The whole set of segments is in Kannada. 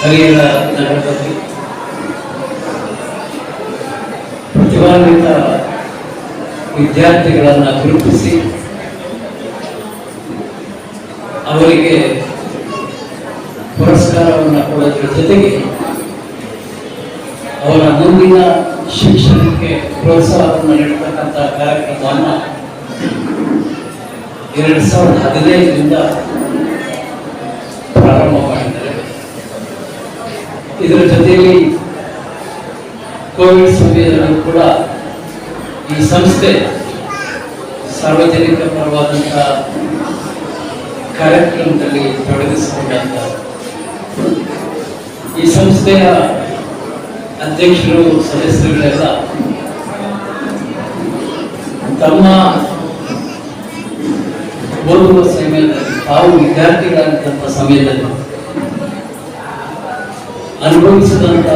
ಹರಿಹರ ನಗರದಲ್ಲಿ ಪ್ರತಿಭಾನ್ವಿತ ವಿದ್ಯಾರ್ಥಿಗಳನ್ನು ಗುರುತಿಸಿ ಅವರಿಗೆ ಪುರಸ್ಕಾರವನ್ನು ಕೊಡೋದ್ರ ಜೊತೆಗೆ ಅವರ ಮುಂದಿನ ಶಿಕ್ಷಣಕ್ಕೆ ಪ್ರೋತ್ಸಾಹವನ್ನು ನೀಡತಕ್ಕಂಥ ಕಾರ್ಯಕ್ರಮವನ್ನು ಎರಡು ಸಾವಿರದ ಹದಿನೈದರಿಂದ ಪ್ರಾರಂಭ ಮಾಡಿದ್ದಾರೆ ಇದರ ಜೊತೆಯಲ್ಲಿ ಕೋವಿಡ್ ಸಮಯದಲ್ಲೂ ಕೂಡ ಈ ಸಂಸ್ಥೆ ಸಾರ್ವಜನಿಕ ಪರವಾದಂತಹ ಕಾರ್ಯಕ್ರಮದಲ್ಲಿ ತೊಡಗಿಸಿಕೊಂಡಂತ ಈ ಸಂಸ್ಥೆಯ ಅಧ್ಯಕ್ಷರು, ಸದಸ್ಯರುಗಳೆಲ್ಲ ತಮ್ಮ ಓದುವ ಸಮಯದಲ್ಲಿ ತಾವು ವಿದ್ಯಾರ್ಥಿಗಳಾದಂಥ ಸಮಯದಲ್ಲಿ ಅನುಭವಿಸಿದಂಥ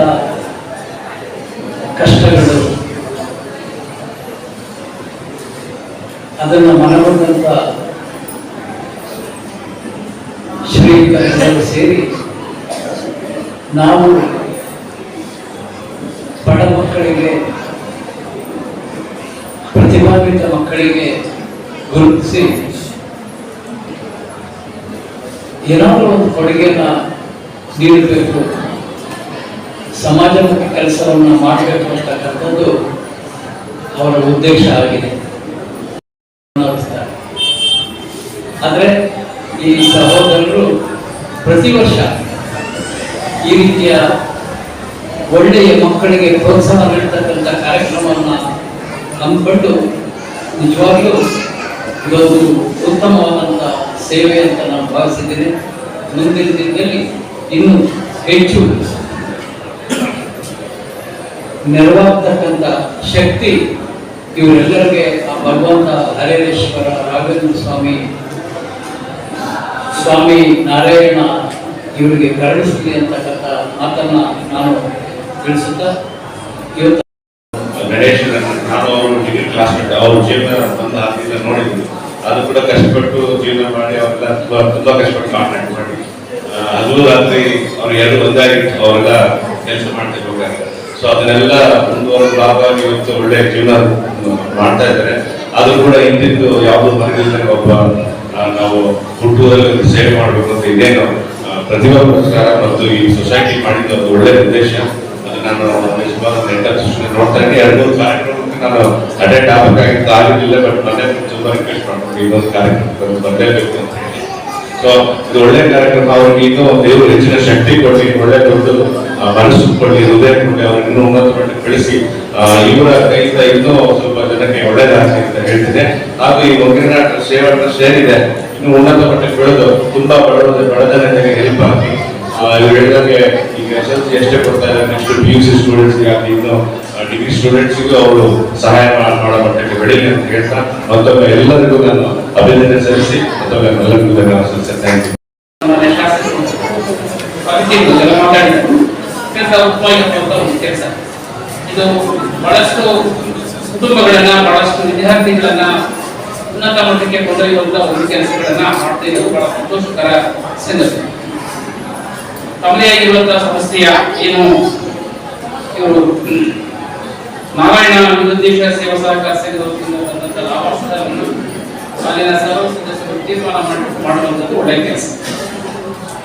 ಕಷ್ಟಗಳು, ಅದನ್ನು ಮನಗೊಂಡಂತ ಶ್ರೀಕರಣ ಸೇರಿ ನಾವು ಬಡ ಮಕ್ಕಳಿಗೆ ಪ್ರತಿಭಾವಿತ ಮಕ್ಕಳಿಗೆ ಗುರುತಿಸಿ ಏನಾದರೂ ಒಂದು ಕೊಡುಗೆಯನ್ನು ನೀಡಬೇಕು. ಸಮಾಜಮುಖಿ ಕೆಲಸವನ್ನು ಮಾಡಬೇಕು ಅಂತಕ್ಕಂಥದ್ದು ಅವರ ಉದ್ದೇಶ ಆಗಿದೆ. ಆದರೆ ಈ ಸಹೋದರರು ಪ್ರತಿ ವರ್ಷ ಈ ರೀತಿಯ ಒಳ್ಳೆಯ ಮಕ್ಕಳಿಗೆ ಪ್ರೋತ್ಸಾಹ ನೀಡತಕ್ಕಂಥ ಕಾರ್ಯಕ್ರಮವನ್ನು ಹಮ್ಮಿಕೊಂಡು ನಿಜವಾಗ್ಲೂ ಇದೊಂದು ಉತ್ತಮವಾದಂಥ ಸೇವೆ ಅಂತ ನಾನು ಭಾವಿಸಿದ್ದೇನೆ. ಮುಂದಿನ ದಿನದಲ್ಲಿ ಇನ್ನೂ ಹೆಚ್ಚು ನೆರವಾಗ್ತಕ್ಕಂಥ ಶಕ್ತಿ ಇವರೆಲ್ಲರಿಗೆ ಆ ಭಗವಂತ ಹರೇಶ್ವರ ರಾಘವೇಂದ್ರ ಸ್ವಾಮಿ ಸ್ವಾಮಿ ನಾರಾಯಣ ಇವರಿಗೆ ಕರುಣಿಸಲಿ ಅಂತಕ್ಕಂಥ ಮಾತನ್ನ ನಾನು ತಿಳಿಸುತ್ತಾ ಇವತ್ತು ಗಣೇಶನ ನಾನು ಅವರು ಡಿಗ್ರಿ ಕ್ಲಾಸ್ಮೇಟ್ ಅವ್ರ ಜೀವನ ಬಂದ ಹಾಕಿಲ್ಲ ನೋಡಿದ್ವಿ. ಅದು ಕೂಡ ಕಷ್ಟಪಟ್ಟು ಜೀವನ ಮಾಡಿ ಅವರೆಲ್ಲ ತುಂಬಾ ತುಂಬಾ ಕಷ್ಟಪಟ್ಟು ಕಾಂಟ್ಯಾಕ್ಟ್ ಮಾಡಿ. ಅದು ರಾತ್ರಿ ಅವ್ರು ಎರಡು ಒಂದಾಗಿ ಅವರೆಲ್ಲ ಕೆಲಸ ಮಾಡ್ತಿರ್ಬೇಕಾದ್ರೆ ಸೊ ಅದನ್ನೆಲ್ಲ ಮುಂದುವರೆದ ಭಾಗವಾಗಿ ಇವತ್ತು ಒಳ್ಳೆ ಜೀವನ ಮಾಡ್ತಾ ಇದ್ದಾರೆ. ಅದು ಕೂಡ ಹಿಂದಿದ್ದು ಯಾವುದು ಮರಗಿಲ್ದಂಗೆ ಒಬ್ಬ ನಾವು ಹುಟ್ಟುವುದರಲ್ಲಿ ಸೇವೆ ಮಾಡಬೇಕು ಅಂತ ಇದೇನು ಆ, ಪ್ರತಿಭಾ ಪುರಸ್ಕಾರ ಮತ್ತು ಈ ಸೊಸೈಟಿ ಮಾಡಿದ ಒಂದು ಒಳ್ಳೆ ಉದ್ದೇಶ. ಅದು ನಾನು ನೋಡ್ತಾ ಇದ್ದೀನಿ. ಎರಡು ಮೂರು ಕಾರ್ಯಕ್ರಮಕ್ಕೆ ನಾನು ಅಟೆಂಡ್ ಆಗಬೇಕಾಗಿತ್ತು. ಆಗಿರಲಿಲ್ಲ ಬಟ್ ಮೊನ್ನೆ ತುಂಬ ರಿಕ್ವೆಸ್ಟ್ ಮಾಡ್ಕೊಂಡು ಇನ್ನೊಂದು ಕಾರ್ಯಕ್ರಮ ಬರಲೇಬೇಕು ಅಂತ ಹೇಳಿ. ಸೊ ಇದು ಒಳ್ಳೆ ಕಾರ್ಯಕ್ರಮ. ಅವ್ರಿಗೆ ಇನ್ನೂ ದೇವರು ಹೆಚ್ಚಿನ ಶಕ್ತಿ ಕೊಡಲಿ. ಒಳ್ಳೆ ದೊಡ್ಡ ಆ, ಮನಸ್ಸು ಕೊಡಲಿ ಹೃದಯ ಕೊಡಲಿ ಅವ್ರಿಗೆ ಇನ್ನೂ ಉನ್ನತ ಮಟ್ಟಕ್ಕೆ ಕಳಿಸಿ ಇವರ ಕೈಯಿಂದ ಇನ್ನೂ ಸ್ವಲ್ಪ ಜನಕ್ಕೆ ಒಳ್ಳೆಯದಾಗಲಿ ಅಂತ ಹೇಳ್ತಿದೆ ಹಾಗೂ ಈ ಒಗ್ಗರಣ ಸೇವಾ ಟ್ರಸ್ಟ್ ಏನಿದೆ ಇನ್ನು ಉನ್ನತ ಮಟ್ಟಕ್ಕೆ ಬೆಳೆದು ತುಂಬಾ ಬಡವ ಬಡ ಜನರಿಗೆ ಹೆಲ್ಪ್ ಆಗಿ ಇವ್ರು ಹೇಳಿದಂಗೆ ಈಗ ಎಸ್ ಎಲ್ ಸಿ ಎಷ್ಟೇ ಕೊಡ್ತಾ ಇದ್ದಾರೆ next P U C students ಆಗಲಿ ಇನ್ನು ಡಿಗ್ರಿ ಸ್ಟೂಡೆಂಟ್ಸ್ಗೂ ಅವರು ಸಹಾಯ ಮಾಡೋ ಮಟ್ಟಕ್ಕೆ ಬೆಳೀಲಿ ಅಂತ ಹೇಳ್ತಾ ಮತ್ತೊಮ್ಮೆ ಎಲ್ಲರಿಗೂ ನಾನು ಅಭಿನಂದನೆ ಸಲ್ಲಿಸಿ ಮತ್ತೊಮ್ಮೆ ಎಲ್ಲರಿಗೂ ಧನ್ಯವಾದ ಸಲ್ಲಿಸಿ ಕೆಲಸ ಉಪಯೋಗ ಒಂದು ಕೆಲಸ ಇದು ಬಹಳಷ್ಟು ಕುಟುಂಬಗಳನ್ನ, ಬಹಳಷ್ಟು ವಿದ್ಯಾರ್ಥಿಗಳನ್ನ ಉನ್ನತ ಮಟ್ಟಕ್ಕೆ ಕೊಂಡೊಯ್ಯುವಂತಹ ಒಂದು ಕೆಲಸಗಳನ್ನ ಮಾಡ್ತಾ ಇರೋದು ಬಹಳ ಸಂತೋಷಕರ ಸಂಗತಿ. ತಮ್ಮದೇ ಆಗಿರುವಂತಹ ಸಂಸ್ಥೆಯ ಏನು? ಇವರು ನಾರಾಯಣ ನಿರುದ್ದೇಶ ಸೇವಾ ಸಹಕಾರ ಸಂಘದ ವತಿಯಿಂದ ಅಲ್ಲಿನ ಸರ್ವ ಸದಸ್ಯರು ತೀರ್ಮಾನ ಮಾಡಿ ಮಾಡುವಂಥದ್ದು ಒಳ್ಳೆಯ ಕೆಲಸ.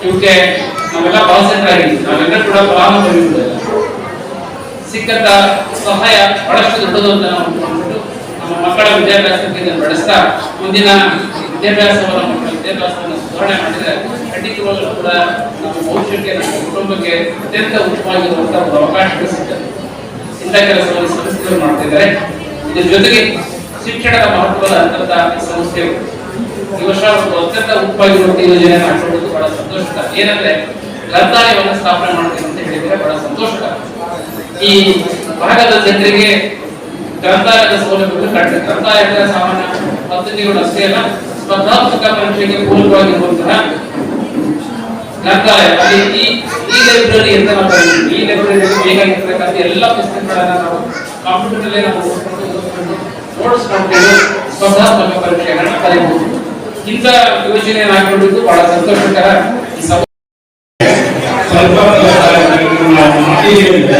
ಇವಕ್ಕೆ ನಾವೆಲ್ಲ ಕಾಲ್ ಸೆಂಟರ್ ಆಗಿದ್ದೀವಿ. ನಾವೆಲ್ಲ ಕೂಡ ಫಲಾನುಭವಿಗಳು ಸಿಕ್ಕಂತ ಸಹಾಯ ಬಹಳಷ್ಟು ದೊಡ್ಡದು ಅಂತ ನಾವು ಅಂದ್ಕೊಂಡು ನಮ್ಮ ಮಕ್ಕಳ ವಿದ್ಯಾಭ್ಯಾಸಕ್ಕೆ ಇದನ್ನು ಬಳಸ್ತಾ ಮುಂದಿನ ವಿದ್ಯಾಭ್ಯಾಸವನ್ನು ಮಕ್ಕಳ ವಿದ್ಯಾಭ್ಯಾಸವನ್ನು ಸುಧಾರಣೆ ಮಾಡಿದರೆ ಖಂಡಿತವಾಗಲೂ ಕೂಡ ನಮ್ಮ ಭವಿಷ್ಯಕ್ಕೆ, ನಮ್ಮ ಕುಟುಂಬಕ್ಕೆ ಅತ್ಯಂತ ಉತ್ತಮವಾಗಿರುವಂತಹ ಒಂದು ಅವಕಾಶಗಳು ಸಿಗ್ತದೆ. ಇಂಥ ಕೆಲಸವನ್ನು ಸಂಸ್ಥೆಗಳು ಮಾಡ್ತಿದ್ದಾರೆ ಇದ್ರ ಜೊತೆಗೆ ಶಿಕ್ಷಣದ ಮಹತ್ವದ ಅಂತರ್ಥ ಸಂಸ್ಥೆಗಳು ಈ ವರ್ಷ ಅತ್ಯಂತ ಉತ್ತಮವಾಗಿರುವಂತಹ ಯೋಜನೆ ಮಾಡಿಕೊಳ್ಳೋದು ಬಹಳ ಸಂತೋಷ ಏನಂದ್ರೆ ಗ್ರಂಥಾಲಯವನ್ನು ಸ್ಥಾಪನೆ ಮಾಡಬೇಕು ಅಂತ ಹೇಳಿದ್ರೆ ಬಹಳ ಸಂತೋಷ ಈ ಭಾಗದ ಜನರಿಗೆ ಗ್ರಂಥಾಲಯದ ಸೌಲಭ್ಯಗಳು ಕಡಿಮೆ ಗ್ರಂಥಾಲಯದ ಸಾಮಾನ್ಯ ಪದ್ಧತಿಗಳು ಅಷ್ಟೇ ಅಲ್ಲ, ಸ್ಪರ್ಧಾತ್ಮಕ ಪರೀಕ್ಷೆಗೆ ಪೂರಕವಾಗಿರುವಂತಹ ಗ್ರಂಥಾಲಯ ಈ ಈ ಲೈಬ್ರರಿ ಅಂತ ನಾವು ಕರೀತೀವಿ. ಈ ಲೈಬ್ರರಿಯಲ್ಲಿ ಬೇಕಾಗಿರ್ತಕ್ಕಂಥ ಎಲ್ಲ ಪುಸ್ತಕಗಳನ್ನು ನಾವು ಕಂಪ್ಯೂಟರ್ ಅಲ್ಲೇ ನಾವು ಓಡಿಸ್ಕೊಂಡು ಸ್ಪರ್ಧಾತ್ಮಕ ಪರೀಕ್ಷೆಗಳನ್ನ ಕಲಿಯಬಹುದು ಇಂಥ ಯೋಜನೆ ಹಾಕೊಂಡಿದ್ದು ಬಹಳ ಸಂತೋಷಕರ ಈ ಸಭೆ ಸ್ವಲ್ಪ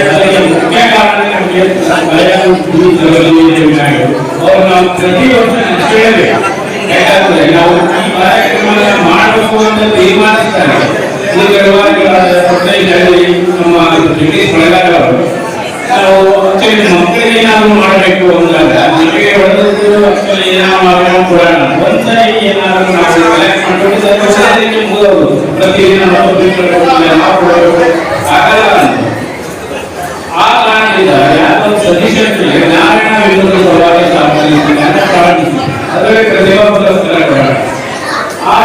ಅದಕ್ಕೆ ಮುಖ್ಯ ಕಾರಣ ನಮಗೆ ಮಲಯಾಳಂ ಗುರುಗಳಲ್ಲಿ ಅವರು ನಾವು ಪ್ರತಿ ನೆನೆಸ್ಕೊಳ್ಳೇಬೇಕು ಯಾಕಂದ್ರೆ ನಾವು ಈ ಕಾರ್ಯಕ್ರಮ ಮಾಡಬೇಕು ಅಂತ ತೀರ್ಮಾನಿಸ್ತಾರೆ ನಮ್ಮ ಬೆಳಗಾವಿ ಅವರು ನಾವು actually ಮಕ್ಕಳಿಗೆ ಏನಾದ್ರು ಮಾಡಬೇಕು ಅಂದಾಗ ಮಕ್ಕಳಿಗೆ ಹೊಡೆದದ್ದು actually ಏನಾದ್ರು ಮಾಡಬೇಕು ಕೂಡ ಒಂದ್ಸರಿ ಏನಾದ್ರು ನಾವು ಮಾಡ್ಕೊಂಡು ನಾವು ಬಿಟ್ಬಿಡ್ಬೇಕು, ನಾವು ಕೊಡಬೇಕು ಆಗಲ್ಲ ಅಂತ ಆ ಕಾರಣದಿಂದ ಯಾರೋ ಸದಸ್ಯರಿಗೆ ನಾರಾಯಣ ವಿರೋಧ ಸಭಾಗೆ ಸ್ಥಾಪನೆ ಅಂತ ಪ್ರಾರಂಭಿಸಿ ಅದರಲ್ಲಿ ಪ್ರತಿಭಾ ಪುರಸ್ಕಾರ ಕೊಡೋಣ ಆ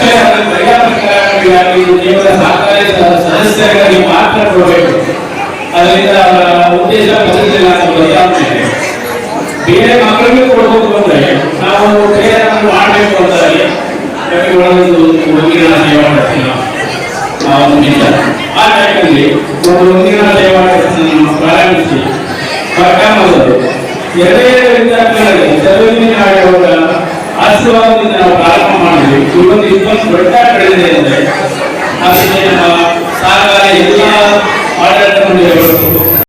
ಅಕ್ಷರ ಕ್ರಿಯಾಪಕಾರಿಯಾಗಿ ಕೇವಲ ಸಹಕಾರಿ ಸ- ಮಾತ್ರ ಕೊಡಬೇಕು ಅದರಿಂದ ಅವರ ಉದ್ದೇಶ ಬೇರೆ ಮಕ್ಕಳಿಗೆ ಕೊಡಬೇಕು ಅಂದ್ರೆ ನಾವು ಬೇರೆ ಮಾಡಬೇಕು ಅಂತಾರೆ ಒಂದು ಮುಂದಿನ ನಾವು. ಆ ಟೈಮಲ್ಲಿ ಒಂದು ಮುಂದಿನ ಸೇವಾ ಪ್ರಾರಂಭಿಸಿ ಮೊದಲು ಎರಡೇ ವಿದ್ಯಾರ್ಥಿಗಳಿಗೆ ಸರ್ವಜ್ಞ ಅವರ ಆಶೀರ್ವಾದದಿಂದ ನಾವು ಪ್ರಾರಂಭ ಮಾಡಿದ್ವಿ. ಇವತ್ತು ಇಪ್ಪತ್ತು ದೊಡ್ಡ ಬೆಳೆದಿದೆ ಅಂದರೆ. ಅದಕ್ಕೆ ನಮ್ಮ ಸರ್ಕಾರ ಎಲ್ಲ ಆಡಳಿತ ಮಂಡಳಿಗಳು